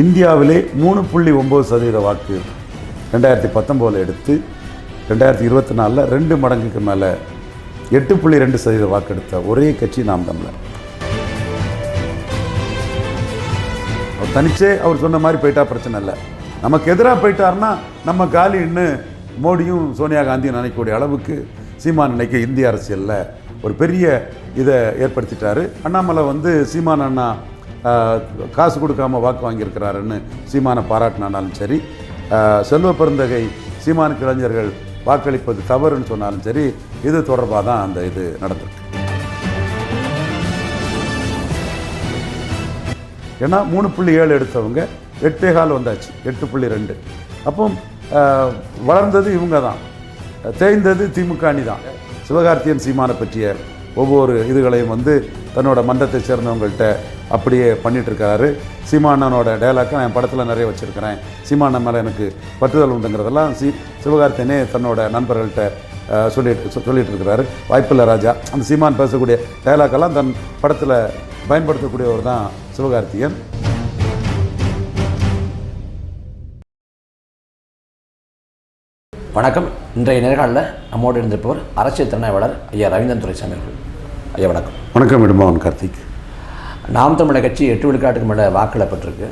இந்தியாவிலே மூணு புள்ளி ஒம்பது சதவீத வாக்கு ரெண்டாயிரத்தி பத்தொம்போதில் எடுத்து ரெண்டாயிரத்தி இருபத்தி நாலில் ரெண்டு மடங்குக்கு மேலே எட்டு புள்ளி ரெண்டு சதவீத வாக்கு எடுத்த ஒரே கட்சி நாம் தமிழர். அவர் தனிச்சே அவர் சொன்ன மாதிரி போயிட்டா பிரச்சனை இல்லை. நமக்கு எதிராக போயிட்டாருன்னா நம்ம காலின்னு மோடியும் சோனியா காந்தியும் நினைக்கக்கூடிய அளவுக்கு சீமான் நினைக்க இந்திய அரசியலில் ஒரு பெரிய இதை ஏற்படுத்திட்டாரு. அண்ணாமலை வந்து சீமான் அண்ணா காசு கொடுக்காம வாக்கு வாங்கியிருக்கிறாருன்னு சீமானை பாராட்டினாலும் சரி செல்வ பெருந்தகை சீமான இளைஞர்கள் வாக்களிப்பது தவறுன்னு சொன்னாலும் சரி இது தொடர்பாக தான் அந்த இது நடந்திருக்கு. ஏன்னா மூணு புள்ளி ஏழு எடுத்தவங்க எட்டே கால் வந்தாச்சு எட்டு புள்ளி ரெண்டு. அப்போ வளர்ந்தது இவங்க தான். தேய்ந்தது திமுக அணி தான். சிவகார்த்தியன் சீமானை பற்றிய ஒவ்வொரு இதுகளையும் வந்து தன்னோட மன்றத்தை சேர்ந்தவங்கள்ட்ட அப்படியே பண்ணிட்டு இருக்காரு சீமானனோட டைலாக்கை நான் என் படத்தில் நிறைய வச்சுருக்கிறேன். சீமானன் மேலே எனக்கு பற்றுதல் உண்டுங்கிறதெல்லாம் சி சிவகார்த்தியனே தன்னோட நண்பர்கள்ட்ட சொல்லி சொல்லிட்டு சொ- சொல்லிட்டு இருக்கிறாரு வாய்ப்பில்லை ராஜா. அந்த சீமான் பேசக்கூடிய டயலாக்கெல்லாம் தன் படத்தில் பயன்படுத்தக்கூடியவர் தான் சிவகார்த்தியன் வணக்கம். இன்றைய நேர்காணலில் நம்மோடு இருந்திருப்பவர் அரசியல் திறனாய்வாளர் ஐயா ரவீந்திரன் துரைசாமி அவர்கள். ஐயா வணக்கம். வணக்கம் இடுமாவன் கார்த்திக். நாம் தமிழர் கட்சி எட்டு விழுக்காட்டுக்கு மேலே வாக்குகளை பெற்றிருக்கு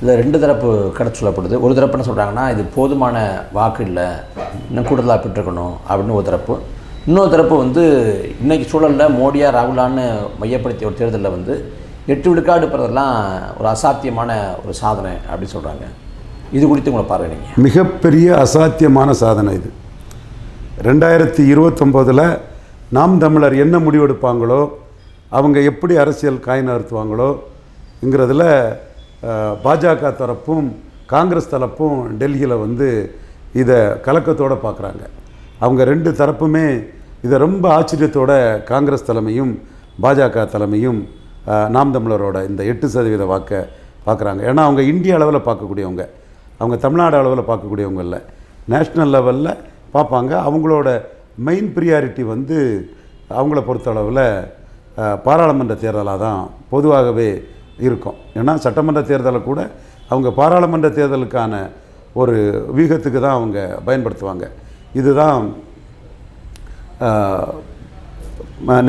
இதில் ரெண்டு தரப்பு கருத்து சொல்லப்படுது. ஒரு தரப்பு என்ன சொல்கிறாங்கன்னா இது போதுமான வாக்கு இல்லை இன்னும் கூடுதலாக பெற்றிருக்கணும் அப்படின்னு ஒரு தரப்பு. இன்னொரு தரப்பு வந்து இன்னைக்கு சூழலில் மோடியா ராகுலான்னு மையப்படுத்திய ஒரு தேர்தலில் வந்து எட்டு விழுக்காடு பெறதெல்லாம் ஒரு அசாத்தியமான ஒரு சாதனை அப்படின்னு சொல்கிறாங்க இது குறித்து உங்களை பார்வை நீங்கள் மிகப்பெரிய அசாத்தியமான சாதனை இது. ரெண்டாயிரத்தி இருபத்தொம்போதில் நாம் தமிழர் என்ன முடிவெடுப்பாங்களோ அவங்க எப்படி அரசியல் காய் நகர்த்துவாங்களோங்கிறதுல அஹ், பாஜக தரப்பும் காங்கிரஸ் தரப்பும் டெல்லியில் வந்து இதை கலக்கத்தோடு பார்க்குறாங்க அவங்க ரெண்டு தரப்புமே இதை ரொம்ப ஆச்சரியத்தோட காங்கிரஸ் தலைமையும் பாஜக தலைமையும் நாம் தமிழரோட இந்த எட்டு சதவீத வாக்கை பார்க்குறாங்க ஏன்னா அவங்க இந்திய அளவில் பார்க்கக்கூடியவங்க அவங்க தமிழ்நாடு அளவில் பார்க்கக்கூடியவங்க இல்லை. நேஷ்னல் லெவலில் பார்ப்பாங்க அவங்களோட மெயின் ப்ரியாரிட்டி வந்து அவங்கள பொறுத்தளவில் பாராளுமன்ற தேர்தலாக தான் பொதுவாகவே இருக்கும். ஏன்னா சட்டமன்ற தேர்தலை கூட அவங்க பாராளுமன்ற தேர்தலுக்கான ஒரு வியூகத்துக்கு தான் அவங்க பயன்படுத்துவாங்க. இதுதான்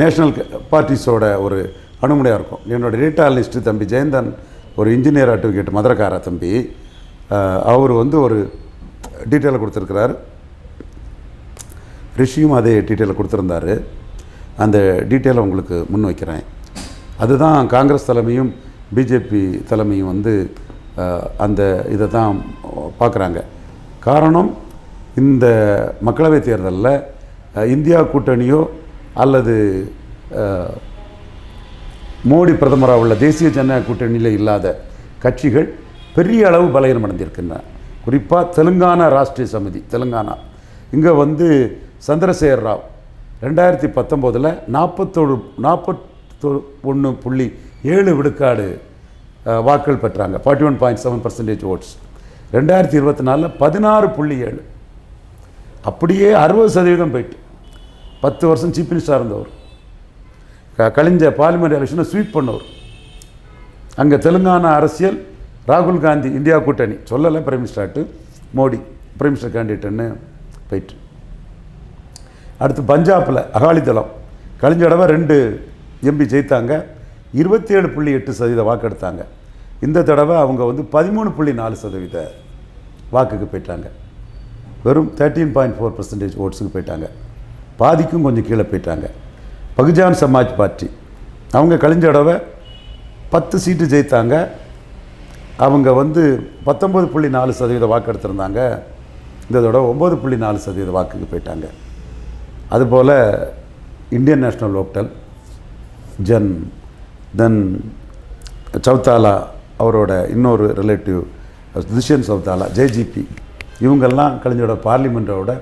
நேஷ்னல் பார்ட்டிஸோட ஒரு அணுகுமுறையாக இருக்கும். என்னோட டேட்டா லிஸ்ட்டு தம்பி ஜெயந்தன் ஒரு இன்ஜினியர் அட்வொகேட் மதுரக்கார தம்பி அவர் வந்து ஒரு டீட்டெயிலை கொடுத்துருக்கிறார். ரிஷியும் அதே டீட்டெயிலை கொடுத்துருந்தாரு. அந்த டீட்டெயிலை உங்களுக்கு முன் வைக்கிறேன். அதுதான் காங்கிரஸ் தலைமையும் பிஜேபி தலைமையும் வந்து அந்த இதை தான் பார்க்குறாங்க. காரணம் இந்த மக்களவைத் தேர்தலில் இந்தியா கூட்டணியோ அல்லது மோடி பிரதமராக உள்ள தேசிய ஜனநாயக கூட்டணியில் இல்லாத கட்சிகள் பெரிய அளவு பலகீனம் அடைந்திருக்கின்றன குறிப்பாக தெலுங்கானா ராஷ்ட்ரிய சமிதி தெலுங்கானா. இங்கே வந்து சந்திரசேகர் ராவ். ரெண்டாயிரத்தி பத்தொம்போதில் நாற்பத்தோடு நாற்பத்தொ ஒன்று புள்ளி ஏழு விழுக்காடு வாக்குகள் பெற்றாங்க. Forty one point seven percentage votes ரெண்டாயிரத்தி இருபத்தி நாலில் பதினாறு புள்ளி ஏழு. அப்படியே அறுபது சதவீதம் போயிட்டு. பத்து வருஷம் சீஃப் மினிஸ்டராக இருந்தவர். க- கழிஞ்ச பார்லிமெண்ட் எலெக்ஷனை ஸ்வீப் பண்ணவர். அங்கே தெலுங்கானா அரசியல் ராகுல் காந்தி இந்தியா கூட்டணி. சொல்லலை பிரைம் மினிஸ்டர்ட்டு மோடி பிரைம் மினிஸ்டர் கேண்டிடேட்டுன்னு போயிட்டு. அடுத்து பஞ்சாபில் அகாலிதளம். கழிஞ்ச தடவை ரெண்டு எம்பி ஜெயித்தாங்க. இருபத்தி ஏழு புள்ளி எட்டு சதவீத வாக்கு எடுத்தாங்க இந்த தடவை அவங்க வந்து பதிமூணு புள்ளி நாலு சதவீத வாக்குக்கு போயிட்டாங்க. வெறும் தேர்ட்டீன் பாயிண்ட் ஃபோர் பர்சன்டேஜ் ஓட்ஸுக்கு போயிட்டாங்க. பாதிக்கும் கொஞ்சம் கீழே போயிட்டாங்க. பகுஜான் சமாஜ் பார்ட்டி. அவங்க கழிஞ்ச தடவை பத்து சீட்டு ஜெயித்தாங்க. அவங்க வந்து பத்தொம்பது புள்ளி நாலு சதவீத வாக்கு எடுத்திருந்தாங்க இந்த தடவை ஒம்பது புள்ளி நாலு சதவீத வாக்குக்கு போயிட்டாங்க. அதுபோல் இந்தியன் நேஷ்னல் லோக்டல் ஜன் தென் சவுத்தாலா அவரோட இன்னொரு ரிலேட்டிவ் துஷ்யன் சவுத்தாலா ஜேஜிபி இவங்கெல்லாம் கலைஞரோட பார்லிமெண்ட்டோட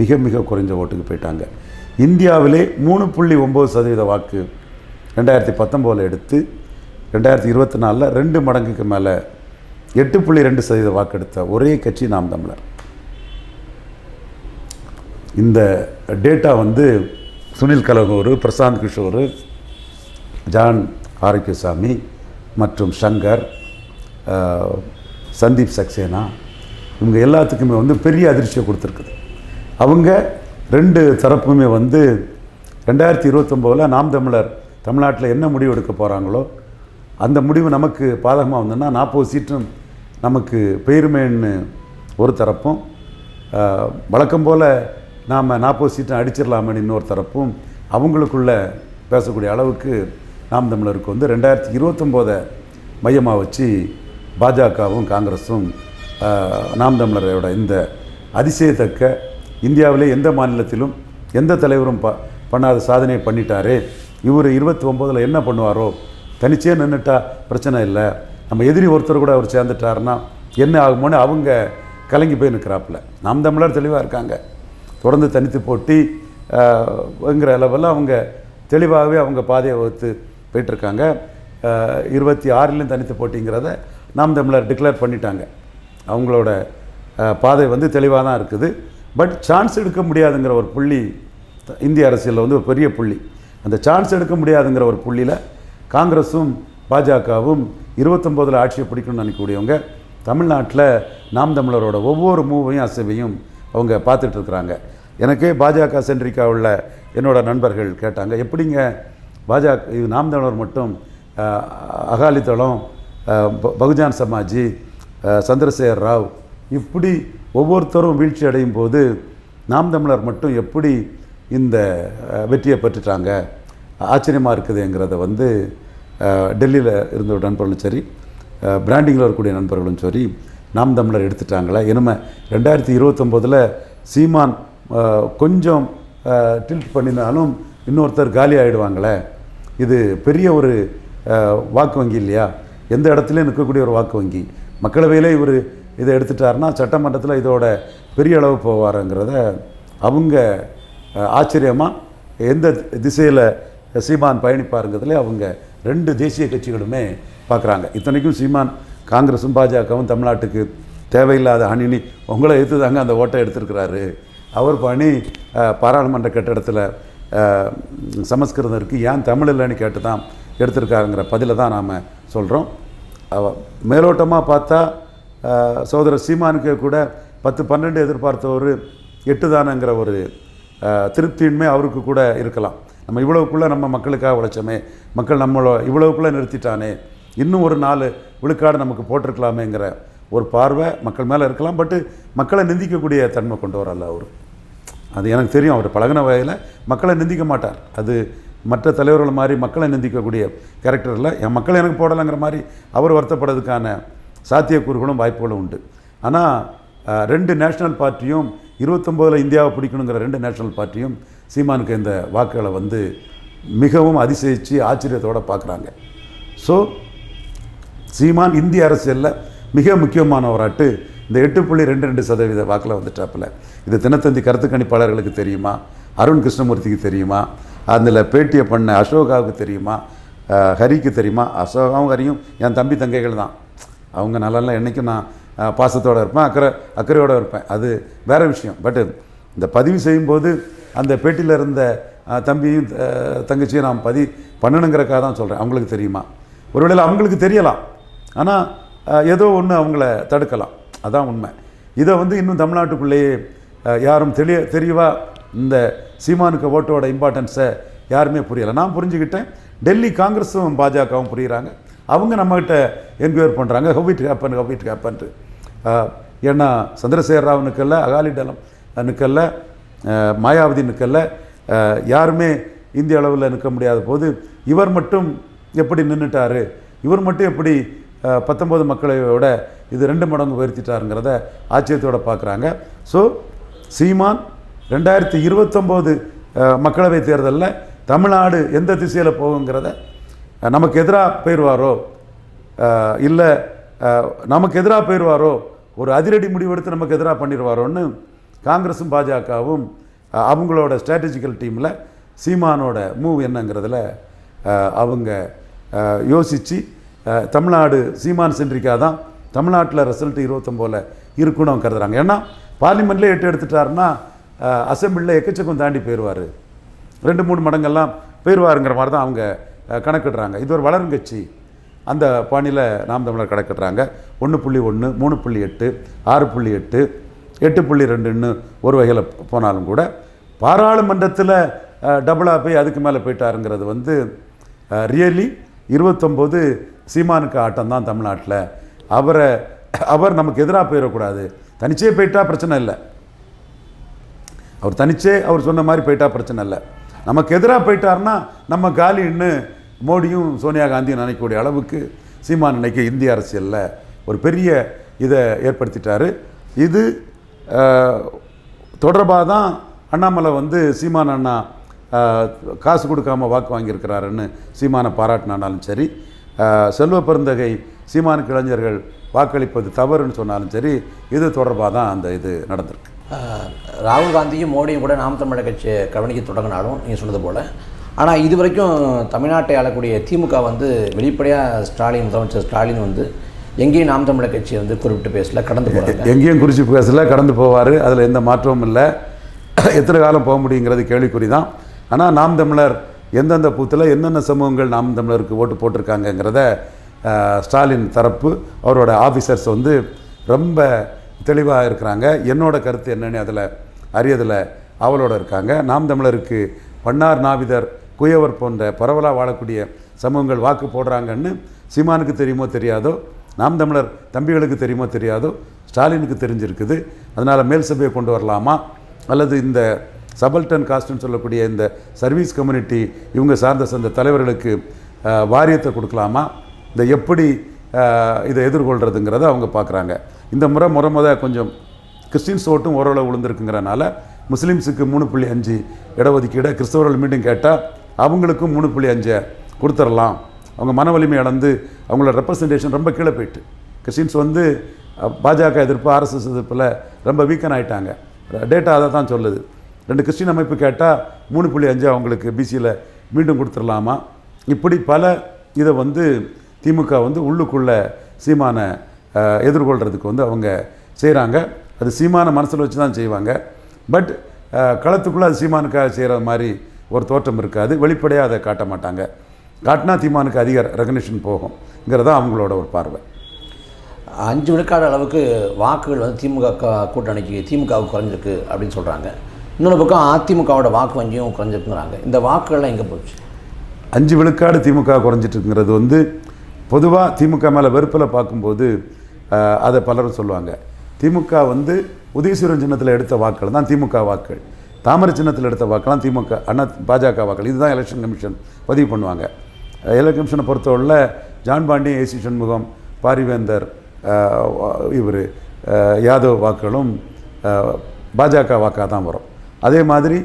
மிக மிக குறைஞ்ச ஓட்டுக்கு போயிட்டாங்க. இந்தியாவிலே மூணு புள்ளி ஒம்பது சதவீத வாக்கு ரெண்டாயிரத்தி பத்தொம்போதில் எடுத்து ரெண்டாயிரத்தி இருபத்தி நாலில் ரெண்டு மடங்குக்கு மேலே எட்டு புள்ளி ரெண்டு சதவீத வாக்கு எடுத்த ஒரே கட்சி நாம் தமிழர். இந்த டேட்டா வந்து சுனில் கலகூர் பிரசாந்த் கிஷோர் ஜான் ஆரோக்கியசாமி மற்றும் சங்கர் சந்தீப் சக்சேனா இவங்க எல்லாத்துக்குமே வந்து பெரிய அதிர்ச்சியை கொடுத்துருக்குது. அவங்க ரெண்டு தரப்புமே வந்து ரெண்டாயிரத்தி இருபத்தொம்போதில் நாம் தமிழர் தமிழ்நாட்டில் என்ன முடிவு எடுக்க போகிறாங்களோ அந்த முடிவு நமக்கு பாதகமாக வந்ததுன்னா நாற்பது சீட்டும் நமக்கு பெயருமேன்னு ஒரு தரப்பும் வழக்கம் போல் நாம் நாற்பது சீட்டை அடிச்சிடலாமேன்னு இன்னொரு தரப்பும் அவங்களுக்குள்ள பேசக்கூடிய அளவுக்கு நாம் தமிழருக்கு வந்து ரெண்டாயிரத்தி இருபத்தொம்போதை மையமாக வச்சு பாஜகவும் காங்கிரஸும் நாம் தமிழரோட இந்த அதிசயத்தக்க இந்தியாவிலே எந்த மாநிலத்திலும் எந்த தலைவரும் ப பண்ணாத சாதனையை பண்ணிட்டாரு இவர் இருபத்தி ஒம்போதில் என்ன பண்ணுவாரோ தனிச்சே நின்றுட்டா பிரச்சனை இல்லை. நம்ம எதிரி ஒருத்தர் கூட அவர் சேர்ந்துட்டாருன்னா என்ன ஆகுமோன்னு அவங்க கலங்கி போய் நிற்கிறாப்புல. நாம் தமிழர் தெளிவாக இருக்காங்க. தொடர்ந்து தனித்து போட்டி லெவலில் அவங்க தெளிவாகவே அவங்க பாதையை வகுத்து போயிட்டுருக்காங்க. இருபத்தி ஆறிலும் தனித்து போட்டிங்கிறத நாம் தமிழர் டிக்ளேர் பண்ணிட்டாங்க. அவங்களோட பாதை வந்து தெளிவாக தான் இருக்குது. பட் சான்ஸ் எடுக்க முடியாதுங்கிற ஒரு புள்ளி இந்திய அரசியலில் வந்து ஒரு பெரிய புள்ளி. அந்த சான்ஸ் எடுக்க முடியாதுங்கிற ஒரு புள்ளியில் காங்கிரஸும் பாஜகவும் இருபத்தொம்போதில் ஆட்சியை பிடிக்கணும்னு நினைக்கக்கூடியவங்க தமிழ்நாட்டில் நாம் தமிழரோட ஒவ்வொரு மூவையும் அசைவையும் அவங்க பார்த்துட்ருக்குறாங்க. எனக்கே பாஜக சென்ட்ரிக்கா உள்ள என்னோட நண்பர்கள் கேட்டாங்க எப்படிங்க பாஜக இது நாம் தமிழர் மட்டும் அகாலிதளம் ப- பகுஜான் சமாஜி சந்திரசேகர் ராவ் இப்படி ஒவ்வொருத்தரும் வீழ்ச்சி அடையும் போது நாம் தமிழர் மட்டும் எப்படி இந்த வெற்றியை பெற்றுட்டாங்க? ஆச்சரியமாக இருக்குதுங்கிறத வந்து டெல்லியில் இருந்த ஒரு நண்பர்களும் சரி பிராண்டிங்கில் வரக்கூடிய நண்பர்களும் சரி நாம் தமிழர் எடுத்துட்டாங்களா? என்னமே ரெண்டாயிரத்தி இருபத்தொம்போதில் சீமான் கொஞ்சம் டில்ட் பண்ணினாலும் இன்னொருத்தர் காலி ஆகிடுவாங்களே இது பெரிய ஒரு வாக்கு வங்கி இல்லையா? எந்த இடத்துலையும் நிற்கக்கூடிய ஒரு வாக்கு வங்கி. மக்களவையிலே இவர் இதை எடுத்துட்டாருன்னா சட்டமன்றத்தில் இதோட பெரிய அளவு போவாருங்கிறத அவங்க ஆச்சரியமாக எந்த திசையில் சீமான் பயணிப்பாருங்கிறதுல அவங்க ரெண்டு தேசிய கட்சிகளுமே பார்க்குறாங்க. இத்தனைக்கும் சீமான் காங்கிரஸும் பாஜகவும் தமிழ்நாட்டுக்கு தேவையில்லாத அணினி உங்களை எடுத்து தாங்க அந்த ஓட்டை எடுத்திருக்கிறாரு. அவர் பணி பாராளுமன்ற கட்டிடத்தில் சமஸ்கிருதம் இருக்குது ஏன் தமிழ் இல்லைன்னு கேட்டு தான் எடுத்திருக்காருங்கிற பதிலை தான் நாம் சொல்கிறோம் மேலோட்டமாக பார்த்தா சோதர சீமானுக்கு கூட பத்து பன்னெண்டு எதிர்பார்த்தவர் எட்டு தானங்கிற ஒரு திருப்தியின்மை அவருக்கு கூட இருக்கலாம். நம்ம இவ்வளவுக்குள்ளே நம்ம மக்களுக்காக உழைச்சோமே மக்கள் நம்மளோ இவ்வளவுக்குள்ளே நிறுத்திட்டானே இன்னும் ஒரு நாலு விழுக்காடு நமக்கு போட்டிருக்கலாமேங்கிற ஒரு பார்வை மக்கள் மேலே இருக்கலாம் பட்டு மக்களை நிந்திக்கக்கூடிய தன்மை கொண்டு வரல அவர். அது எனக்கு தெரியும் அவர் பழகின வகையில் மக்களை நிந்திக்க மாட்டார். அது மற்ற தலைவர்கள் மாதிரி மக்களை நிந்திக்கக்கூடிய கேரக்டரில் என் மக்கள் எனக்கு போடலைங்கிற மாதிரி அவர் வருத்தப்படுறதுக்கான சாத்தியக்கூறுகளும் வாய்ப்புகளும் உண்டு. ஆனால் ரெண்டு நேஷனல் பார்ட்டியும் இருபத்தொம்போதில் இந்தியாவை பிடிக்கணுங்கிற ரெண்டு நேஷனல் பார்ட்டியும் சீமானுக்கு இந்த வாக்குகளை வந்து மிகவும் அதிசயித்து ஆச்சரியத்தோடு பார்க்குறாங்க. ஸோ சீமான் இந்திய அரசியலில் மிக முக்கியமானவராட்டு. இந்த எட்டு புள்ளி ரெண்டு ரெண்டு சதவீத வாக்கில் வந்துட்டாப்புல. இது தினத்தந்தி கருத்து கணிப்பாளர்களுக்கு தெரியுமா? அருண் கிருஷ்ணமூர்த்திக்கு தெரியுமா? அதில் பேட்டியை பண்ண அசோகாவுக்கு தெரியுமா? ஹரிக்கு தெரியுமா? அசோகாவும் ஹரியும் என் தம்பி தங்கைகள் தான். அவங்க நல்லா என்றைக்கும் நான் பாசத்தோடு இருப்பேன் அக்கறை அக்கறையோடு இருப்பேன். அது வேற விஷயம். பட்டு இந்த பதிவு செய்யும்போது அந்த பேட்டியில் இருந்த தம்பியும் தங்கச்சியும் நான் பதிவு பண்ணணுங்கிறக்காக தான் சொல்கிறேன் அவங்களுக்கு தெரியுமா? ஒருவேளை அவங்களுக்கு தெரியலாம். ஆனால் ஏதோ ஒன்று அவங்கள தடுக்கலாம். அதான் உண்மை. இதை வந்து இன்னும் தமிழ்நாட்டுக்குள்ளேயே யாரும் தெளிய தெளிவாக இந்த சீமானுக்கு ஓட்டோட இம்பார்ட்டன்ஸை யாருமே புரியலை. நான் புரிஞ்சுக்கிட்டேன் டெல்லி காங்கிரஸும் பாஜகவும் புரியுறாங்க. அவங்க நம்மக்கிட்ட என்கொயர் பண்ணுறாங்க how it happen how it ஹேப்பன்ட்டு ஏன்னா சந்திரசேகர ராவ் நிற்கல அகாலிடலம் நிற்கல மாயாவதி நிற்கல யாருமே இந்திய அளவில் நிற்க முடியாத போது இவர் மட்டும் எப்படி நின்றுட்டார் இவர் மட்டும் எப்படி அஹ், பத்தொன்பது இது ரெண்டு மடங்கு உயர்த்திட்டாருங்கிறத ஆச்சரியத்தோட பார்க்குறாங்க ஸோ சீமான் ரெண்டாயிரத்தி இருபத்தொம்போது மக்களவை தேர்தலில் தமிழ்நாடு எந்த திசையில் போகுங்கிறத நமக்கு எதிராக போயிடுவாரோ இல்லை நமக்கு எதிராக போயிடுவாரோ ஒரு அதிரடி முடிவெடுத்து நமக்கு எதிராக பண்ணிடுவாரோன்னு காங்கிரஸும் பாஜகவும் அவங்களோட ஸ்ட்ராட்டஜிக்கல் டீமில் சீமானோட மூவ் என்னங்கிறதுல அவங்க யோசித்து தமிழ்நாடு சீமான் சென்றிக்கா தான் தமிழ்நாட்டில் ரிசல்ட் இருபத்தொம்போல இருக்குன்னு அவங்க கருதுறாங்க. ஏன்னா பார்லிமெண்ட்லேயே எட்டு எடுத்துட்டாருன்னா அசம்பிளியில் எக்கச்சக்கம் தாண்டி போயிடுவார் ரெண்டு மூணு மடங்கெல்லாம் போயிடுவாருங்கிற மாதிரி தான் அவங்க கணக்கிடுறாங்க. இது ஒரு வளரும் கட்சி. அந்த பாணியில் நாம் தமிழர் கணக்கிடுறாங்க. ஒன்று புள்ளி ஒன்று மூணு புள்ளி எட்டு ஆறு புள்ளி எட்டு எட்டு புள்ளி ரெண்டுன்னு ஒரு வகையில் போனாலும் கூட பாராளுமன்றத்தில் டபுளாக போய் அதுக்கு மேலே போயிட்டாருங்கிறது வந்து ரியலி இருபத்தொம்போது சீமானுக்கு ஆட்டம் தான் தமிழ்நாட்டில். அவரை அவர் நமக்கு எதிராக போயிடக்கூடாது. தனிச்சே போயிட்டா பிரச்சனை இல்லை. அவர் தனிச்சே அவர் சொன்ன மாதிரி போயிட்டா பிரச்சனை இல்லை. நமக்கு எதிராக போயிட்டாருன்னா நம்ம காலின்னு மோடியும் சோனியா காந்தியும் நினைக்கக்கூடிய அளவுக்கு சீமான் நினைக்க இந்திய அரசியலில் ஒரு பெரிய இதை ஏற்படுத்திட்டாரு. இது தொடர்பாக தான் அண்ணாமலை வந்து சீமான் அண்ணா காசு கொடுக்காம வாக்கு வாங்கியிருக்கிறாருன்னு சீமானை பாராட்டினாலும் சரி செல்வ பெருந்தகை சீமானுக்கு இளைஞர்கள் வாக்களிப்பது தவறுன்னு சொன்னாலும் சரி இது தொடர்பாக தான் அந்த இது நடந்திருக்கு. ராகுல் காந்தியும் மோடியும் கூட நாம் தமிழர் கட்சியை கவனிக்க தொடங்கினாலும் நீங்கள் சொன்னது போல். ஆனால் இது வரைக்கும் தமிழ்நாட்டை ஆளக்கூடிய திமுக வந்து வெளிப்படையாக ஸ்டாலின் முதலமைச்சர் ஸ்டாலின் வந்து எங்கேயும் நாம் தமிழர் கட்சியை வந்து குறிப்பிட்டு பேசல கடந்து போகிறாங்க எங்கேயும் குறிச்சி பேசல கடந்து போவார். அதில் எந்த மாற்றமும் இல்லை. எத்தனை காலம் போக முடியுங்கிறது கேள்விக்குறி தான். ஆனால் நாம் தமிழர் எந்தெந்த பூத்தில் என்னென்ன சமூகங்கள் நாம் தமிழருக்கு ஓட்டு போட்டிருக்காங்கங்கிறத ஸ்டாலின் தரப்பு அவரோட ஆஃபீஸர்ஸ் வந்து ரொம்ப தெளிவாக இருக்கிறாங்க. என்னோட கருத்து என்னன்னு அதில் அறியதில் அவளோட இருக்காங்க. நாம் தமிழருக்கு பன்னார் நாவிதர் குயவர் போன்ற பரவலாக வாழக்கூடிய சமூகங்கள் வாக்கு போடுறாங்கன்னு சீமானுக்கு தெரியுமோ தெரியாதோ நாம் தமிழர் தம்பிகளுக்கு தெரியுமோ தெரியாதோ ஸ்டாலினுக்கு தெரிஞ்சிருக்குது. அதனால் மேல் சபையை கொண்டு வரலாமா? அல்லது இந்த சபல்டன் காஸ்ட்னு சொல்லக்கூடிய இந்த சர்வீஸ் கம்யூனிட்டி இவங்க சார்ந்த சந்த தலைவர்களுக்கு வாரியத்தை கொடுக்கலாமா? இந்த எப்படி இதை எதிர்கொள்கிறதுங்கிறத அவங்க பார்க்குறாங்க. இந்த முறை முறை முத கொஞ்சம் கிறிஸ்டின்ஸ் ஓட்டும் ஓரளவு விழுந்திருக்குங்கிறனால முஸ்லீம்ஸுக்கு மூணு புள்ளி அஞ்சு இடஒதுக்கீடை கிறிஸ்தவர்கள் மீண்டும் கேட்டால் அவங்களுக்கும் மூணு புள்ளி அஞ்சை கொடுத்துடலாம். அவங்க மன வலிமை இழந்து அவங்களோட ரெப்ரசன்டேஷன் ரொம்ப கீழே போயிட்டு. கிறிஸ்டின்ஸ் வந்து பாஜக எதிர்ப்பு ஆர்எஸ்எஸ் எதிர்ப்பில் ரொம்ப வீக்கன் ஆகிட்டாங்க டேட்டா அதை தான் சொல்லுது. ரெண்டு கிறிஸ்டின் அமைப்பு கேட்டால் மூணு புள்ளி அஞ்சு அவங்களுக்கு பிசியில் மீண்டும் கொடுத்துடலாமா? இப்படி பல இதை வந்து திமுக வந்து உள்ளுக்குள்ள சீமானை எதிர்கொள்கிறதுக்கு வந்து அவங்க செய்கிறாங்க அது சீமான மனசில் வச்சு தான் செய்வாங்க. பட் களத்துக்குள்ளே அது சீமானுக்காக செய்கிற மாதிரி ஒரு தோற்றம் இருக்காது. வெளிப்படையாக அதை காட்ட மாட்டாங்க. காட்டினா தீமானுக்கு அதிக ரெகனேஷன் போகும்ங்கிறதா அவங்களோட ஒரு பார்வை. அஞ்சு விழுக்காடு அளவுக்கு வாக்குகள் வந்து திமுக கூட்டணிக்கு திமுகவுக்கு குறைஞ்சிருக்கு அப்படின்னு சொல்கிறாங்க இன்னொரு பக்கம் அதிமுகவோட வாக்கு வங்கியும் குறைஞ்சிருக்குங்கிறாங்க. இந்த வாக்குகள்லாம் எங்கே போச்சு? அஞ்சு விழுக்காடு திமுக குறைஞ்சிட்டுருங்கிறது வந்து பொதுவாக திமுக மேலே வெறுப்பில் பார்க்கும்போது அதை பலரும் சொல்லுவாங்க. திமுக வந்து உதயசூரன் சின்னத்தில் எடுத்த வாக்குகள் தான் திமுக வாக்குகள். தாமரை சின்னத்தில் எடுத்த வாக்கெல்லாம் திமுக அண்ணா பாஜக வாக்குகள். இதுதான் எலெக்ஷன் கமிஷன் பதிவு பண்ணுவாங்க. எலெக்ஷன் கமிஷனை பொறுத்தவரையில் John Pandi A C Shanmugam Parivendhar இவர் யாதவ் வாக்குகளும் பாஜக வாக்காக தான் வரும். அதே மாதிரி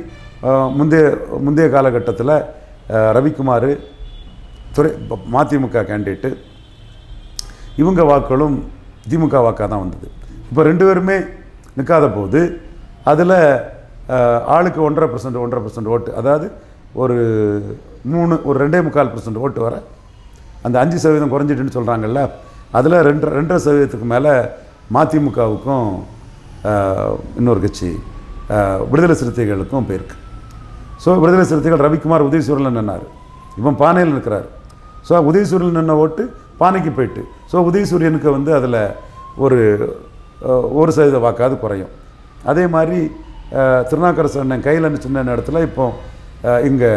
முந்தைய முந்தைய காலகட்டத்தில் ரவிக்குமார் துறை மதிமுக கேண்டிடேட்டு இவங்க வாக்களும் திமுக வாக்காக தான் வந்தது. இப்போ ரெண்டு பேருமே நிற்காத போது அதில் ஆளுக்கு ஒன்றரை பர்சன்ட் ஒன்றரை பர்சன்ட் ஓட்டு அதாவது ஒரு மூணு ஒரு ரெண்டே முக்கால் பர்சன்ட் ஓட்டு வர அந்த அஞ்சு சதவீதம் குறைஞ்சிட்டுன்னு சொல்கிறாங்கல்ல அதில் ரெண்டு ரெண்டரை சதவீதத்துக்கு மேலே மதிமுகவுக்கும் இன்னொரு கட்சி விடுதலை சிறுத்தைகளுக்கும் போயிருக்கு. ஸோ விடுதலை சிறுத்தைகள் ரவிக்குமார் உதயசூரில் நின்னார். இவன் பானையில் நிற்கிறார். ஸோ உதயசூரியன் நின்ன ஓட்டு பானைக்கு போயிட்டு. ஸோ உதயசூரியனுக்கு வந்து அதில் ஒரு ஒரு சதவீத வாக்காவது குறையும். அதே மாதிரி திருநாக்கரசு அண்ணன் கையில் சின்ன இடத்துல இப்போ இங்கே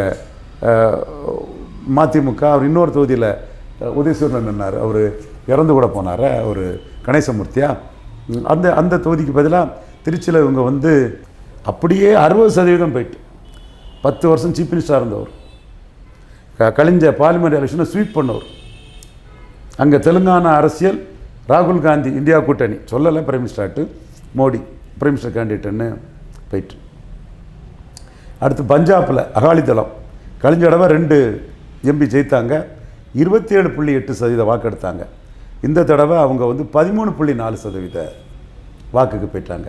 மதிமுக அவர் இன்னொரு தொகுதியில் உதயசூரன் நின்னார். அவர் இறந்து கூட போனார்? ஒரு கணேசமூர்த்தியாக அந்த அந்த தொகுதிக்கு பதிலாக திருச்சியில் இவங்க வந்து அப்படியே அறுபது சதவீதம் போயிட்டு. பத்து வருஷம் சீஃப் மினிஸ்டராக இருந்தவர். க- கழிஞ்ச பார்லிமெண்ட் எலெக்ஷனை ஸ்வீப் பண்ணவர். அங்கே தெலுங்கானா அரசியல் ராகுல் காந்தி இந்தியா கூட்டணி. சொல்லலை பிரைம் மினிஸ்டர்ட்டு மோடி பிரைம் மினிஸ்டர் கேண்டிடேட்டுன்னு போயிட்டு. அடுத்து பஞ்சாபில் அகாலிதளம். கழிஞ்ச தடவை ரெண்டு எம்பி ஜெயித்தாங்க. இருபத்தி ஏழு புள்ளி எட்டு சதவீத வாக்கு எடுத்தாங்க இந்த தடவை அவங்க வந்து பதிமூணு புள்ளி நாலு சதவீத வாக்குக்கு போயிட்டாங்க.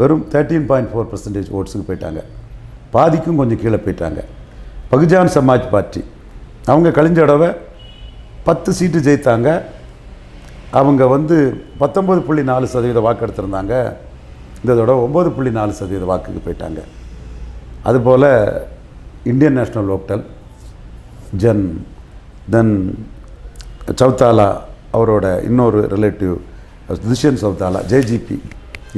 வெறும் தேர்ட்டீன் பாயிண்ட் ஃபோர் பர்சன்டேஜ் ஓட்ஸுக்கு போயிட்டாங்க. பாதிக்கும் கொஞ்சம் கீழே போயிட்டாங்க. பகுஜான் சமாஜ் பார்ட்டி. அவங்க கழிஞ்ச தடவை பத்து சீட்டு ஜெயித்தாங்க. அவங்க வந்து பத்தொம்பது புள்ளி நாலு சதவீத வாக்கு எடுத்திருந்தாங்க. இந்த தடவை ஒம்பது புள்ளி நாலு சதவீத வாக்குக்கு போயிட்டாங்க. அதுபோல் இந்தியன் நேஷ்னல் லோக்டல் ஜன் தென் சவுத்தாலா அவரோட இன்னொரு ரிலேட்டிவ் துஷ்யன் சவுத்தாலா ஜேஜிபி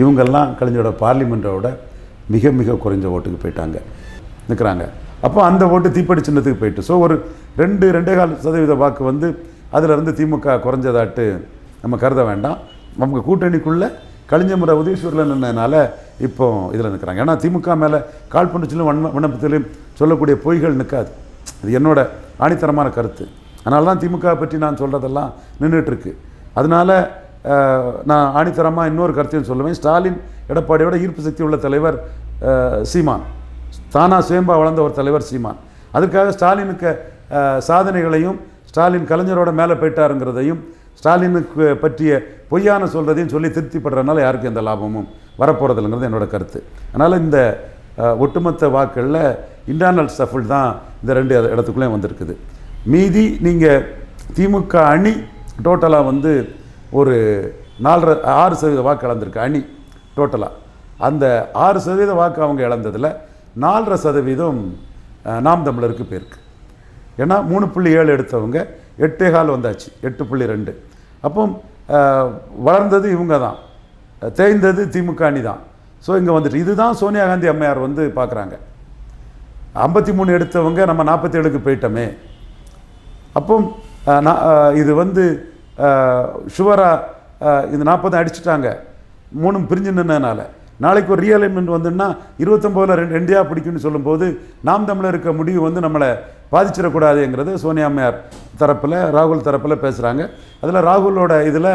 இவங்கெல்லாம் கலைஞரோட பார்லிமெண்ட்டோட மிக மிக குறைஞ்ச ஓட்டுக்கு போயிட்டாங்க. நிற்கிறாங்க அப்போ அந்த ஓட்டு தீப்படி சின்னத்துக்கு போயிட்டு. ஸோ ஒரு ரெண்டு ரெண்டே கால் சதவீத வாக்கு வந்து அதிலிருந்து திமுக குறைஞ்சதாட்டு நம்ம கருத வேண்டாம். நமக்கு கூட்டணிக்குள்ளே கலிஞ்ச முறை உதயசூரில் நின்றதுனால இப்போ இதில் நிற்கிறாங்க ஏன்னா திமுக மேலே காழ்ப்புணர்ச்சியிலும் வன்ம விண்ணப்பத்திலும் சொல்லக்கூடிய பொய்கள் நிற்காது இது என்னோட ஆணித்தரமான கருத்து. அதனால தான் திமுக பற்றி நான் சொல்கிறதெல்லாம் நின்றுட்டுருக்கு அதனால நான் ஆணித்தரமாக இன்னொரு கருத்தையும் சொல்லுவேன். ஸ்டாலின் எடப்பாடியோட ஈர்ப்பு சக்தி உள்ள தலைவர் சீமான். தானா சுயம்பா வளர்ந்த ஒரு தலைவர் சீமான். அதற்காக ஸ்டாலினுக்கு சாதனைகளையும் ஸ்டாலின் கலைஞரோட மேலே போயிட்டாருங்கிறதையும் ஸ்டாலினுக்கு பற்றிய பொய்யான சொல்கிறதையும் சொல்லி திருப்திப்படுறதுனால யாருக்கும் எந்த லாபமும் வரப்போகிறதில்லைங்கிறது என்னோட கருத்து. அதனால் இந்த ஒட்டுமொத்த வாக்களில் இன்டர்னல் ஸ்டஃபில் தான் இந்த ரெண்டு இடத்துக்குள்ளேயும் வந்திருக்குது. மீதி நீங்கள் திமுக அணி டோட்டலாக வந்து ஒரு நாலரை ஆறு சதவீத வாக்கு இழந்திருக்கு அணி டோட்டலாக அந்த ஆறு சதவீத வாக்கு அவங்க இழந்ததில் நாலரை சதவீதம் நாம் தமிழருக்கு போயிருக்கு. ஏன்னா மூணு புள்ளி ஏழு எடுத்தவங்க எட்டே கால் வந்தாச்சு எட்டு புள்ளி ரெண்டு. அப்போ வளர்ந்தது இவங்க தான். தேய்ந்தது திமுக அணி தான். ஸோ இங்கே வந்துட்டு இதுதான் சோனியா காந்தி அம்மையார் வந்து பார்க்குறாங்க ஐம்பத்தி மூணு எடுத்தவங்க நம்ம நாற்பத்தி ஏழுக்கு போயிட்டோமே. அப்போ நான், இது வந்து ஷுவராக இந்த நாற்பது அடிச்சிட்டாங்க. மூணும் பிரிஞ்சு நின்னதுனால நாளைக்கு ஒரு ரீஅலைன்மெண்ட் வந்துன்னா இருபத்தொம்போதில் ரெண்டு ரெண்டியா பிடிக்கும்னு சொல்லும்போது நாம் தமிழர் இருக்க முடிவு வந்து நம்மளை பாதிச்சிடக்கூடாதுங்கிறது சோனியா அம்மையார் தரப்பில் ராகுல் தரப்பில் பேசுகிறாங்க அதில் ராகுலோட இதில்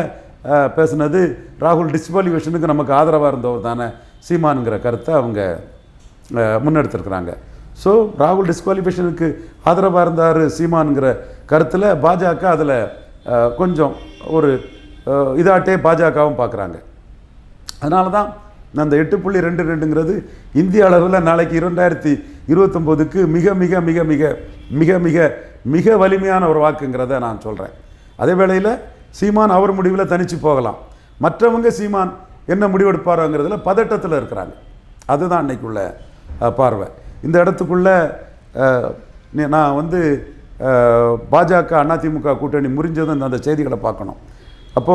பேசுனது ராகுல் டிஸ்குவாலிஃபிகேஷனுக்கு நமக்கு ஆதரவாக இருந்தவர் தானே சீமானுங்கிற கருத்தை அவங்க முன்னெடுத்திருக்கிறாங்க. ஸோ ராகுல் டிஸ்குவாலிஃபிகேஷனுக்கு ஆதரவாக இருந்தார் சீமானுங்கிற கருத்தில் பாஜக அதில் கொஞ்சம் ஒரு இதாட்டே பாஜகவும் பார்க்குறாங்க. அதனால தான் அந்த எட்டு புள்ளி ரெண்டு ரெண்டுங்கிறது இந்திய அளவில் நாளைக்கு இரண்டாயிரத்தி இருபத்தொம்போதுக்கு மிக மிக மிக மிக மிக மிக மிக வலிமையான ஒரு வாக்குங்கிறத நான் சொல்கிறேன் அதே வேளையில் சீமான் அவர் முடிவில் தனித்து போகலாம். மற்றவங்க சீமான் என்ன முடிவெடுப்பாருங்கிறதுல பதட்டத்தில் இருக்கிறாங்க. அதுதான் அன்னைக்குள்ள பார்வை. இந்த இடத்துக்குள்ள நான் வந்து பாஜக அதிமுக கூட்டணி முறிஞ்சதும் அந்த செய்திகளை பார்க்கணும். அப்போ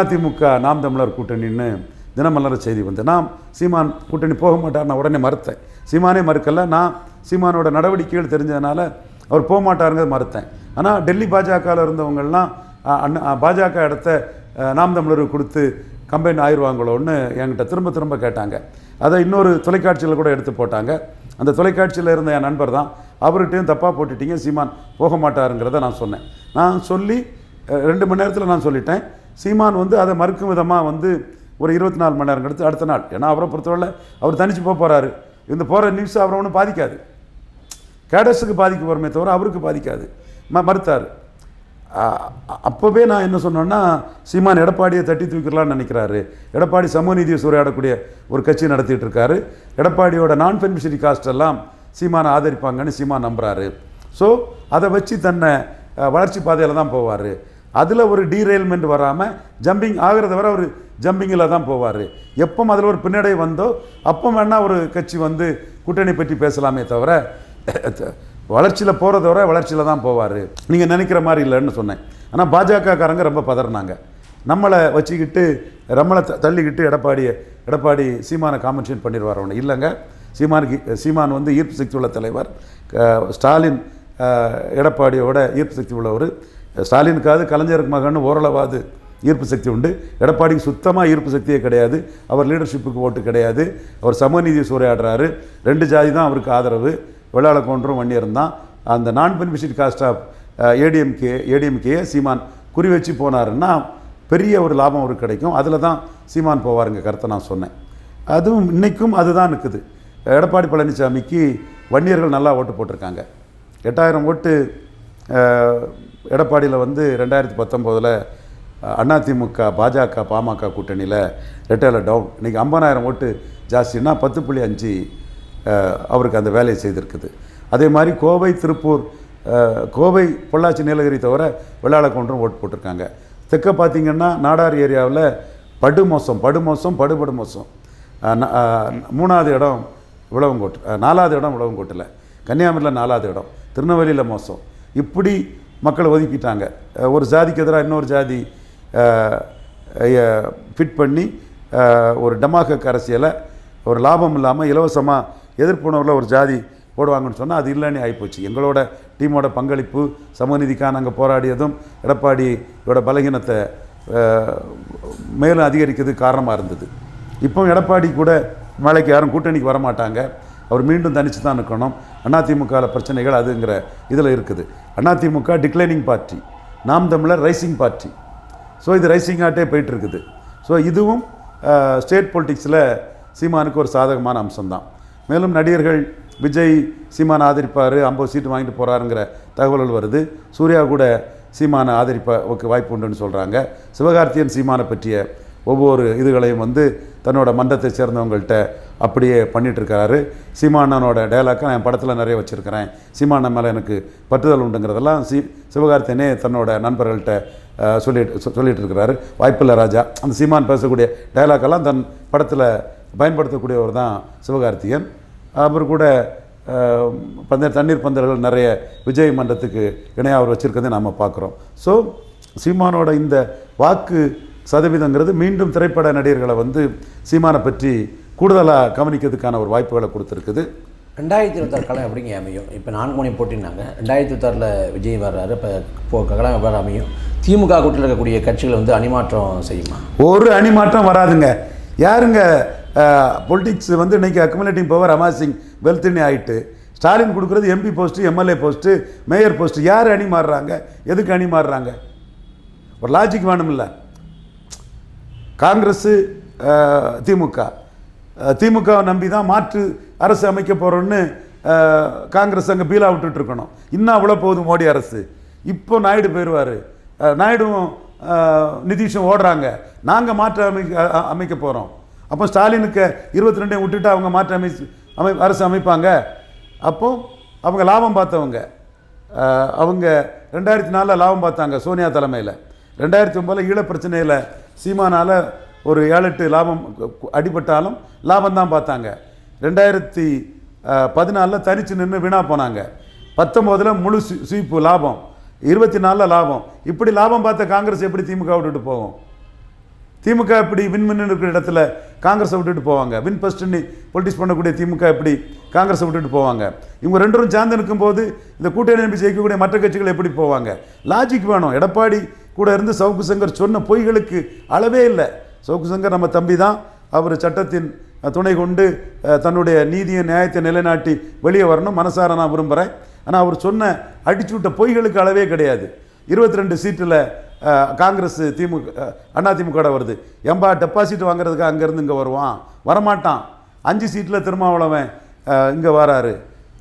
அதிமுக நாம் தமிழர் கூட்டணின்னு தினமலர் செய்தி வந்து நான் சீமான் கூட்டணி போக மாட்டார் நான் உடனே மறுத்தேன். சீமானே மறுக்கல. நான் சீமானோட நடவடிக்கைகள் தெரிஞ்சதுனால அவர் போக மாட்டாருங்கிறது மறுத்தேன். ஆனால் டெல்லி பாஜகவில் இருந்தவங்கள்லாம் அஹ், பாஜக இடத்த நாம் தமிழருக்கு கொடுத்து கம்பைன் ஆயிடுவாங்களோன்னு என்கிட்ட திரும்ப திரும்ப கேட்டாங்க. அதை இன்னொரு தொலைக்காட்சியில் கூட எடுத்து போட்டாங்க. அந்த தொலைக்காட்சியில் இருந்த என் நண்பர் தான் அவர்கிட்டையும் தப்பாக போட்டுட்டீங்க சீமான் போக மாட்டாருங்கிறத நான் சொன்னேன். நான் சொல்லி ரெண்டு மணி நேரத்தில் நான் சொல்லிட்டேன். சீமான் வந்து அதை மறுக்கும் விதமாக வந்து ஒரு இருபத்தி நாலு மணி நேரம் கழித்து அடுத்த நாள் ஏன்னா அவரை பொறுத்தவரை அவர் தனிச்சு போக போகிறாரு இந்த போகிற நியூஸ் அவரை ஒன்றும் பாதிக்காது. கேடஸுக்கு பாதிக்க போகிறமே தவிர அவருக்கு பாதிக்காது. ம மறுத்தார். அப்போவே நான் என்ன சொன்னேன்னா சீமான் எடப்பாடியை தட்டி தூக்கிடலாம்னு நினைக்கிறாரு. எடப்பாடி சமூக நீதியை சூறையாடக்கூடிய ஒரு கட்சி நடத்திட்டு இருக்காரு. எடப்பாடியோட நான் பெனிஃபிஷரி காஸ்ட் எல்லாம் சீமானை ஆதரிப்பாங்கன்னு சீமா நம்புகிறாரு ஸோ அதை வச்சு தன்னை வளர்ச்சி பாதையில் தான் போவார். அதில் ஒரு டீரெயில்மெண்ட் வராமல் ஜம்பிங் ஆகிறத வர அவர் ஜம்பிங்கில் தான் போவார். எப்போ அதில் ஒரு பின்னடை வந்தோ அப்போ வேணால் ஒரு கட்சி வந்து கூட்டணி பற்றி பேசலாமே தவிர வளர்ச்சியில் போகிறத வரை வளர்ச்சியில் தான் போவார். நீங்கள் நினைக்கிற மாதிரி இல்லைன்னு சொன்னேன். ஆனால் பாஜகக்காரங்க ரொம்ப பதறினாங்க. நம்மளை வச்சுக்கிட்டு நம்மளை த- தள்ளிக்கிட்டு எடப்பாடியை எடப்பாடி சீமானை காம்பன்சேட் பண்ணிடுவார் அவனை. இல்லைங்க. சீமானுக்கு சீமான் வந்து ஈர்ப்பு சக்தி உள்ள தலைவர். க- ஸ்டாலின் எடப்பாடியோட ஈர்ப்பு சக்தி உள்ளவர். ஸ்டாலினுக்காவது கலைஞருக்கு மகன் ஓரளவாது ஈர்ப்பு சக்தி உண்டு. எடப்பாடிக்கு சுத்தமாக ஈர்ப்பு சக்தியே கிடையாது. அவர் லீடர்ஷிப்புக்கு ஓட்டு கிடையாது. அவர் சமூகநீதி சூறையாடுறாரு. ரெண்டு ஜாதி தான் அவருக்கு ஆதரவு. வெள்ளாள கொன்றும் வன்னியரும் தான். அந்த நான் பெனிஃபிஷரி காஸ்ட் ஆஃப் ஏடிஎம்கே ஏடிஎம்கேயே சீமான் குறி வச்சு போனாருன்னா பெரிய ஒரு லாபம் அவருக்கு கிடைக்கும். அதில் தான் சீமான் போவாருங்க கருத்தை நான் சொன்னேன். அதுவும் இன்றைக்கும் அதுதான் இருக்குது. எடப்பாடி பழனிசாமிக்கு வன்னியர்கள் நல்லா ஓட்டு போட்டிருக்காங்க. எட்டாயிரம் ஓட்டு எடப்பாடியில் வந்து ரெண்டாயிரத்தி பத்தொம்போதில் அதிமுக பாஜக பாமக கூட்டணியில் ரெட்டையில் டவுன் இன்றைக்கி ஐம்பதாயிரம் ஓட்டு ஜாஸ்தின்னா பத்து புள்ளி அஞ்சு அவருக்கு அந்த வேலையை செய்திருக்குது. அதே மாதிரி கோவை திருப்பூர் கோவை பொள்ளாச்சி நீலகிரி தவிர வெள்ளாளக்கொன்றும் ஓட்டு போட்டிருக்காங்க. தெற்க பார்த்தீங்கன்னா நாடார் ஏரியாவில் படுமோசம் படுமோசம் படுபடுமோசம். மூணாவது இடம் விளவங்கோட்டு நாலாவது இடம் விளவங்கோட்டில் கன்னியாகுமரியில் நாலாவது இடம். திருநெல்வேலியில் மோசம். இப்படி மக்களை ஒதுக்கிட்டாங்க. ஒரு ஜாதிக்கு எதிராக இன்னொரு ஜாதி ஃபிட் பண்ணி ஒரு டமாகக் அரசியலை ஒரு லாபம் இல்லாமல் இலவசமாக எதிர்ப்புணர்வில் ஒரு ஜாதி போடுவாங்கன்னு சொன்னால் அது இல்லைன்னு ஆகிப்போச்சு எங்களோட டீமோட பங்களிப்பு சமூகநீதிக்காக நாங்கள் போராடியதும் எடப்பாடியோட பலகீனத்தை மேலும் அதிகரிக்கிறது காரணமாக இருந்தது. இப்போ எடப்பாடி கூட நாளைக்கு யாரும் கூட்டணிக்கு வரமாட்டாங்க. அவர் மீண்டும் தனித்து தான் நிற்கணும் அதிமுகவில் பிரச்சனைகள் அதுங்கிற இதில் இருக்குது. AIADMK declining party Naam Tamilar rising party so இது ரைசிங் ஆட்டே போயிட்டுருக்குது. ஸோ இதுவும் ஸ்டேட் பொலிட்டிக்ஸில் சீமானுக்கு ஒரு சாதகமான அம்சம்தான். மேலும் நடிகர்கள் விஜய் சீமானை ஆதரிப்பார் ஐம்பது சீட்டு வாங்கிட்டு போகிறாருங்கிற தகவல்கள் வருது. சூர்யா கூட சீமானை ஆதரிப்ப வாய்ப்பு உண்டுன்னு சொல்கிறாங்க சிவகார்த்தியன் சீமானை பற்றிய ஒவ்வொரு இதுகளையும் வந்து தன்னோட மன்றத்தை சேர்ந்தவங்கள்ட்ட அப்படியே பண்ணிட்டு சீமானனோட டைலாக்கை நான் படத்தில் நிறைய வச்சுருக்கிறேன். சீமானன் மேலே எனக்கு பற்றுதல் உண்டுங்கிறதெல்லாம் சி சிவகார்த்தியனே தன்னோட நண்பர்கள்ட்ட சொல்லிட்டு சொ- சொல்லிட்டு இருக்கிறாரு வாய்ப்பில்லை ராஜா. அந்த சீமான் பேசக்கூடிய டயலாக்கெல்லாம் தன் படத்தில் பயன்படுத்தக்கூடியவர் தான் சிவகார்த்தியன். அவர் கூட பந்த தண்ணீர் பந்தல்கள் நிறைய விஜய் மன்றத்துக்கு இணையாக அவர் வச்சுருக்கதை நாம் பார்க்குறோம் ஸோ சீமானோட இந்த வாக்கு சதவீதங்கிறது மீண்டும் திரைப்பட நடிகர்களை வந்து சீமானை பற்றி கூடுதலாக கவனிக்கிறதுக்கான ஒரு வாய்ப்புகளை கொடுத்துருக்குது. ரெண்டாயிரத்தி இருபத்தாறு காலம் எப்படிங்க அமையும். இப்போ நான்கு மணி போட்டினாங்க ரெண்டாயிரத்தி இருபத்தாறில் விஜய் வர்றாரு. இப்போ காலம் எவ்வாறு அமையும். திமுக கூட்டில் இருக்கக்கூடிய கட்சிகளை வந்து அணிமாற்றம் செய்யுமா? ஒரு அணி மாற்றம் வராதுங்க. யாருங்க பொலிட்டிக்ஸ் வந்து இன்னைக்கு அக்குமுலேட்டிங் பவர் அமாசிங் வெல்த்னு ஆயிட்டு ஸ்டாலின் கொடுக்குறது MP post MLA post mayor post யார் அணி மாறுறாங்க? எதுக்கு அணி மாறுறாங்க? ஒரு லாஜிக் வேணுமில்ல காங்கிரஸு திமுக. திமுகவை நம்பி தான் மாற்று அரசு அமைக்க போகிறோன்னு காங்கிரஸ் அங்கே பீலா விட்டுட்ருக்கணும் இன்னும் அவ்வளோ போகுது மோடி அரசு. இப்போ நாயுடு போயிடுவார் நாயுடுவும் நிதிஷும் ஓடுறாங்க. நாங்கள் மாற்று அமைக்க அமைக்க போகிறோம் அப்போ ஸ்டாலினுக்கு இருபத்தி ரெண்டையும் விட்டுட்டு அவங்க மாற்று அமை அமை அரசு அமைப்பாங்க? அப்போ அவங்க லாபம் பார்த்தவங்க. அவங்க ரெண்டாயிரத்தி நாலில் லாபம் பார்த்தாங்க சோனியா தலைமையில். ரெண்டாயிரத்தி ஒம்பதில் ஈழப் பிரச்சனையில் சீமானால் ஒரு ஏழு எட்டு லாபம் அடிபட்டாலும் லாபம் தான் பார்த்தாங்க. ரெண்டாயிரத்தி பதினாலில் தனிச்சு நின்று வீணாக போனாங்க. பத்தொம்போதில் முழு சு- சுயிப்பு லாபம். இருபத்தி நாலில் லாபம். இப்படி லாபம் பார்த்த காங்கிரஸ் எப்படி திமுக விட்டுட்டு போகும்? திமுக இப்படி வின் வின் இருக்கிற இடத்துல காங்கிரஸை விட்டுட்டு போவாங்க. வின் ஃபஸ்ட்டுன்னு பொலிட்டிக்ஸ் பண்ணக்கூடிய திமுக எப்படி காங்கிரஸை விட்டுட்டு போவாங்க. இவங்க ரெண்டரும் சேர்ந்து நிற்கும்போது இந்த கூட்டணி நம்பி ஜெயிக்கக்கூடிய மற்ற கட்சிகள் எப்படி போவாங்க? லாஜிக் வேணும். எடப்பாடி கூட இருந்து சவுக்கு சங்கர் சொன்ன பொய்களுக்கு அளவே இல்லை. சவுக்கு சங்கர் நம்ம தம்பி தான் அவர் சட்டத்தின் துணை கொண்டு தன்னுடைய நீதியை நியாயத்தை நிலைநாட்டி வெளியே வரணும். மனசார நான் விரும்புகிறேன் ஆனால் அவர் சொன்ன அடிச்சு விட்ட பொய்களுக்கு அளவே கிடையாது. இருபத்தி ரெண்டு சீட்டில் காங்கிரஸ் திமுக அண்ணா திமுக வருது. எம்பா டெபாசிட் வாங்குறதுக்கு அங்கேருந்து இங்கே வருவான்? வரமாட்டான். அஞ்சு சீட்டில் திருமாவளவன் இங்கே வராரு.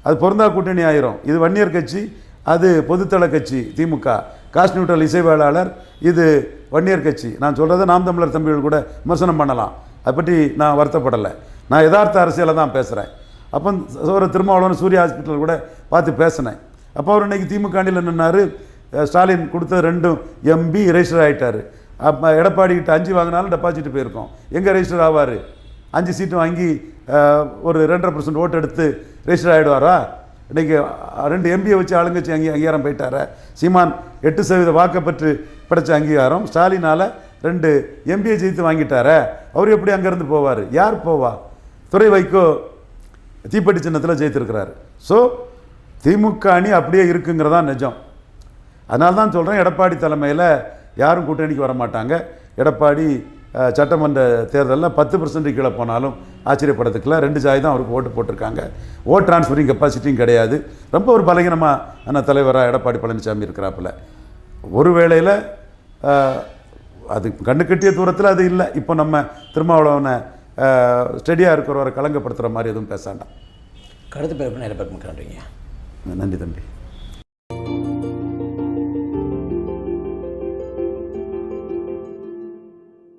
அது பொருந்தா கூட்டணி ஆயிரும். இது வன்னியர் கட்சி அது பொதுத்தள கட்சி திமுக. காஷ் நியூட்ரல் இசைவேளாளர் இது வன்னியர் கட்சி. நான் சொல்கிறத நாம் தமிழர் தம்பிகள் கூட விமர்சனம் பண்ணலாம். அதை பற்றி நான் வருத்தப்படலை. நான் யதார்த்த அரசியலை தான் பேசுகிறேன் அப்போ சோர திருமாவளவன் சூரிய ஹாஸ்பிட்டல் கூட பார்த்து பேசினேன். அப்போ அவர் இன்னைக்கு திமுக அணியில் நின்னார். ஸ்டாலின் கொடுத்த ரெண்டும் எம்பி ரெஜிஸ்டர் ஆகிட்டார் அப்போ எடப்பாடி கிட்ட அஞ்சு வாங்கினாலும் டெபாசிட் போயிருக்கோம். எங்கே ரெஜிஸ்டர் ஆவார்? அஞ்சு சீட்டு வாங்கி ஒரு ரெண்டரை பர்சன்ட் ஓட்டு எடுத்து ரெஜிஸ்டர் ஆகிடுவாரா இன்றைக்கி ரெண்டு எம்பியை வச்சு ஆளுங்கட்சி அங்கே அங்கீகாரம் போயிட்டார? சீமான் எட்டு சதவீத வாக்கை பெற்று படைச்ச அங்கீகாரம். ஸ்டாலினால் ரெண்டு எம்பியை ஜெயித்து வாங்கிட்டாரே? அவர் எப்படி அங்கேருந்து போவார்? யார் போவா? துறை வைக்கோ தீப்பெட்டி சின்னத்தில் ஜெயித்திருக்கிறாரு. ஸோ திமுக அணி அப்படியே இருக்குங்கிறதான் நிஜம். அதனால தான் சொல்கிறேன் எடப்பாடி தலைமையில் யாரும் கூட்டணிக்கு வர மாட்டாங்க எடப்பாடி சட்டமன்ற தேர்தலில் பத்து பர்சன்ட் கீழே போனாலும் ஆச்சரியப்படத்துக்குல ரெண்டு ஜாய் தான் அவருக்கு ஓட்டு போட்டிருக்காங்க. ஓட் டிரான்ஸ்ஃபரிங் கெப்பாசிட்டியும் கிடையாது. ரொம்ப ஒரு பலகீனமான தலைவராக எடப்பாடி பழனிசாமி இருக்கிறாப்புல. ஒரு வேளையில் அது கண்ணு கட்டிய தூரத்தில் அது இல்லை. இப்போ நம்ம திருமாவளவனை ஸ்டெடியாக இருக்கிறவரை கலங்கப்படுத்துகிற மாதிரி எதுவும் பேசாண்டாம் கருத்து பிறப்பு நிறைய நன்றிங்க நன்றி தம்பி.